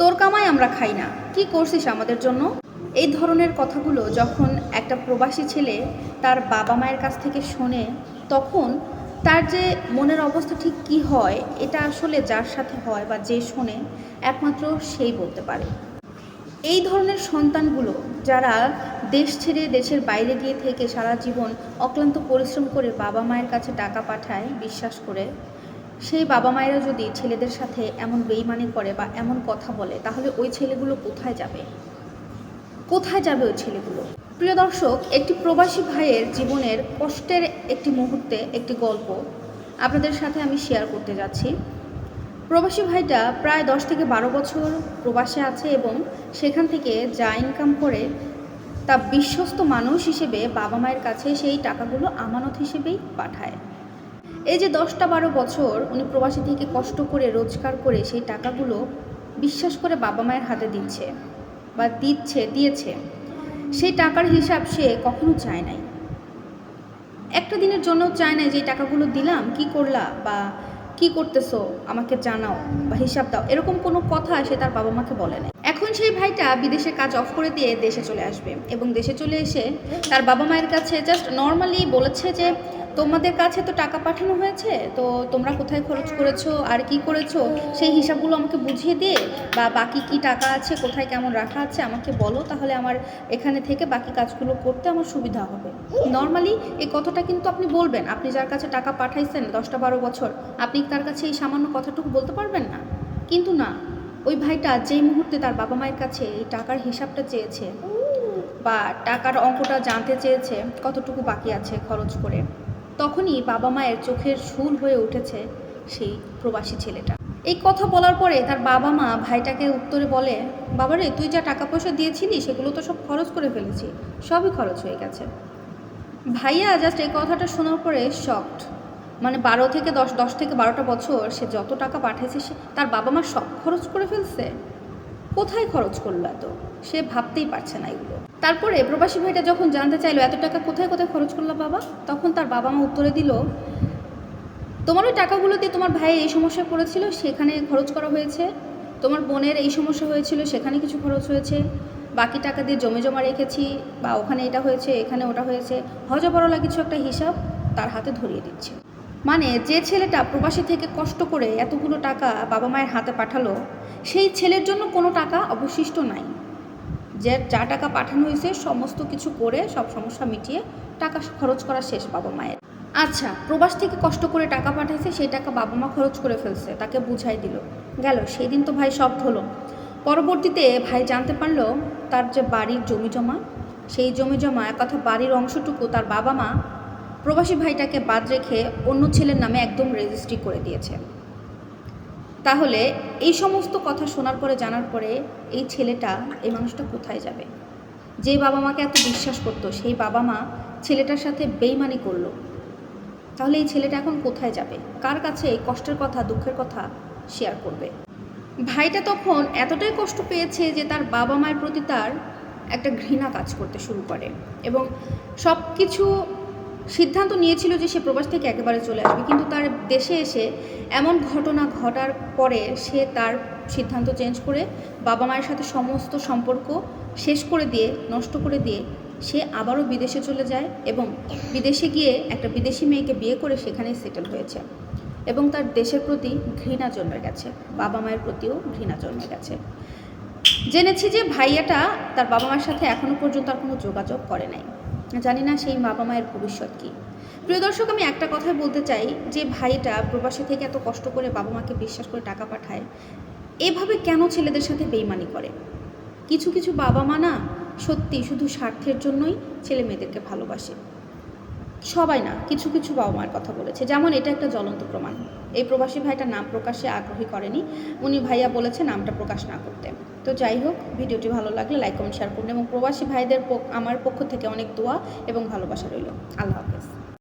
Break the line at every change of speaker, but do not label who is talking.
তোর কামাই আমরা খাই না। কি করছিস আমাদের জন্য? এই ধরনের কথাগুলো যখন একটা প্রবাসী ছেলে তার বাবা মায়ের কাছ থেকে শোনে, তখন তার যে মনের অবস্থা ঠিক কি হয়, এটা আসলে যার সাথে হয় বা যে শোনে, একমাত্র সেই বলতে পারে। এই ধরনের সন্তানগুলো যারা দেশ ছেড়ে দেশের বাইরে গিয়ে থেকে সারা জীবন অক্লান্ত পরিশ্রম করে বাবা মায়ের কাছে টাকা পাঠায়, বিশ্বাস করে সেই বাবা মায়েরা যদি ছেলেদের সাথে এমন বেইমানি করে বা এমন কথা বলে, তাহলে ওই ছেলেগুলো কোথায় যাবে? কোথায় যাবে ওই ছেলেগুলো? প্রিয় দর্শক, একটি প্রবাসী ভাইয়ের জীবনের কষ্টের একটি মুহূর্তে একটি গল্প আপনাদের সাথে আমি শেয়ার করতে যাচ্ছি। প্রবাসী ভাইটা প্রায় দশ থেকে বারো বছর প্রবাসে আছে এবং সেখান থেকে যা ইনকাম করে, তা বিশ্বস্ত মানুষ হিসেবে বাবা মায়ের কাছে সেই টাকাগুলো আমানত হিসেবেই পাঠায়। এই যে দশটা বারো বছর উনি প্রবাসী থেকে কষ্ট করে, রোজগার করে সেই টাকাগুলো বিশ্বাস করে বাবা মায়ের হাতে দিচ্ছে বা দিচ্ছে, দিয়েছে, সেই টাকার হিসাব সে কখনো চায় নাই। একটা দিনের জন্য চায় না যে টাকাগুলো দিলাম, কি করলা বা কি করতেছো, আমাকে জানাও বা হিসাব দাও, এরকম কোনো কথা সে তার বাবা মাকে বলে না এখন সেই ভাইটা বিদেশে কাজ অফ করে দিয়ে দেশে চলে আসবে এবং দেশে চলে এসে তার বাবা মায়ের কাছে জাস্ট নর্মালি বলেছে যে, তোমাদের কাছে তো টাকা পাঠানো হয়েছে, তো তোমরা কোথায় খরচ করেছ, আর কি করেছ? সেই হিসাবগুলো আমাকে বুঝিয়ে দিয়ে বা বাকি কি টাকা আছে, কোথায় কেমন রাখা আছে, আমাকে বলো, তাহলে আমার এখানে থেকে বাকি কাজগুলো করতে আমার সুবিধা হবে। নর্মালি এই কথাটা কিন্তু আপনি বলবেন, আপনি যার কাছে টাকা পাঠাইছেন দশটা বারো বছর, আপনি তার কাছে এই সামান্য কথাটুকু বলতে পারবেন না? কিন্তু না। ওই ভাইটা যেই মুহূর্তে তার বাবা মায়ের কাছে এই টাকার হিসাবটা চেয়েছে, বা টাকার অঙ্কটা জানতে চেয়েছে, কতটুকু বাকি আছে খরচ করে, তখনই বাবা মায়ের চোখের শুল হয়ে উঠেছে সেই প্রবাসী ছেলেটা। এই কথা বলার পরে তার বাবা মা ভাইটাকে উত্তরে বলে, বাবারে, তুই যা টাকা পয়সা দিয়েছিলি, সেগুলো তো সব খরচ করে ফেলেছি, সবই খরচ হয়ে গেছে। ভাইয়া জাস্ট এই কথাটা শোনার পরে শকড মানে বারো থেকে দশ দশ থেকে বারোটা বছর সে যত টাকা পাঠিয়েছে সে তার বাবা মা সব খরচ করে ফেলছে। কোথায় খরচ করল এত? সে ভাবতেই পারছে না এগুলো। তারপরে প্রবাসী ভাইটা যখন জানতে চাইলো এত টাকা কোথায় কোথায় খরচ করল বাবা, তখন তার বাবা মা উত্তরে দিল, তোমার ওই টাকাগুলো দিয়ে তোমার ভাই এই সমস্যায় পড়েছিল, সেখানে খরচ করা হয়েছে। তোমার বোনের এই সমস্যা হয়েছিল, সেখানে কিছু খরচ হয়েছে। বাকি টাকা দিয়ে জমে জমা রেখেছি, বা ওখানে এটা হয়েছে, এখানে ওটা হয়েছে। হজবরলা কিছু একটা হিসাব তার হাতে ধরিয়ে দিচ্ছে। মানে যে ছেলেটা প্রবাসী থেকে কষ্ট করে এতগুলো টাকা বাবা মায়ের হাতে পাঠালো, সেই ছেলের জন্য কোনো টাকা অবশিষ্ট নাই। যে যা টাকা পাঠানো হয়েছে, সমস্ত কিছু করে সব সমস্যা মিটিয়ে টাকা খরচ করা শেষ বাবা মায়ের। আচ্ছা প্রবাস থেকে কষ্ট করে টাকা পাঠাইছে, সেই টাকা বাবা মা খরচ করে ফেলছে, তাকে বুঝাই দিল। গেল সেই দিন তো ভাই সব হলো পরবর্তীতে ভাই জানতে পারল তার যে বাড়ির জমি জমা, সেই জমি জমা এক কথা বাড়ির অংশটুকু তার বাবা মা প্রবাসী ভাইটাকে বাদ রেখে অন্য ছেলের নামে একদম রেজিস্ট্রি করে দিয়েছে। তাহলে এই সমস্ত কথা শোনার পরে, জানার পরে এই ছেলেটা, এই মানুষটা কোথায় যাবে? যে বাবা মাকে এত বিশ্বাস করতো, সেই বাবা মা ছেলেটার সাথে বেইমানি করল। তাহলে এই ছেলেটা এখন কোথায় যাবে? কার কাছে এই কষ্টের কথা, দুঃখের কথা শেয়ার করবে? ভাইটা তখন এতটাই কষ্ট পেয়েছে যে তার বাবা মায়ের প্রতি তার একটা ঘৃণা কাজ করতে শুরু করে। এবং সব কিছু সিদ্ধান্ত নিয়েছিল যে সে প্রবাস থেকে একেবারে চলে আসবে, কিন্তু তার দেশে এসে এমন ঘটনা ঘটার পরে সে তার সিদ্ধান্ত চেঞ্জ করে বাবা মায়ের সাথে সমস্ত সম্পর্ক শেষ করে দিয়ে, নষ্ট করে দিয়ে সে আবারও বিদেশে চলে যায় এবং বিদেশে গিয়ে একটা বিদেশি মেয়েকে বিয়ে করে সেখানেই সেটেল হয়েছে এবং তার দেশের প্রতি ঘৃণা জন্মে গেছে, বাবা মায়ের প্রতিও ঘৃণা জন্মে গেছে। জেনেছি যে ভাইয়াটা তার বাবা মায়ের সাথে এখনও পর্যন্ত আর কোনো যোগাযোগ করে নাই। জানি না সেই বাবা মায়ের ভবিষ্যৎ কী। প্রিয় দর্শক, আমি একটা কথাই বলতে চাই, যে ভাইটা প্রবাসী থেকে এত কষ্ট করে বাবা মাকে বিশ্বাস করে টাকা পাঠায়, এভাবে কেন ছেলেদের সাথে বেইমানি করে? কিছু কিছু বাবা মা না সত্যি শুধু স্বার্থের জন্যই ছেলে মেয়েদেরকে ভালোবাসে। সবাই না, কিছু কিছু বাবা মার কথা বলেছে। যেমন এটা একটা জ্বলন্ত প্রমাণ। এই প্রবাসী ভাইটা নাম প্রকাশে আগ্রহী করেনি। উনি ভাইয়া বলেছে নামটা প্রকাশ না করতে। তো যাই হোক, ভিডিওটি ভালো লাগলে লাইক, কমেন্ট শেয়ার করুন এবং প্রবাসী ভাইদের আমার পক্ষ থেকে অনেক দোয়া এবং ভালোবাসা রইল। আল্লাহ হাফেজ।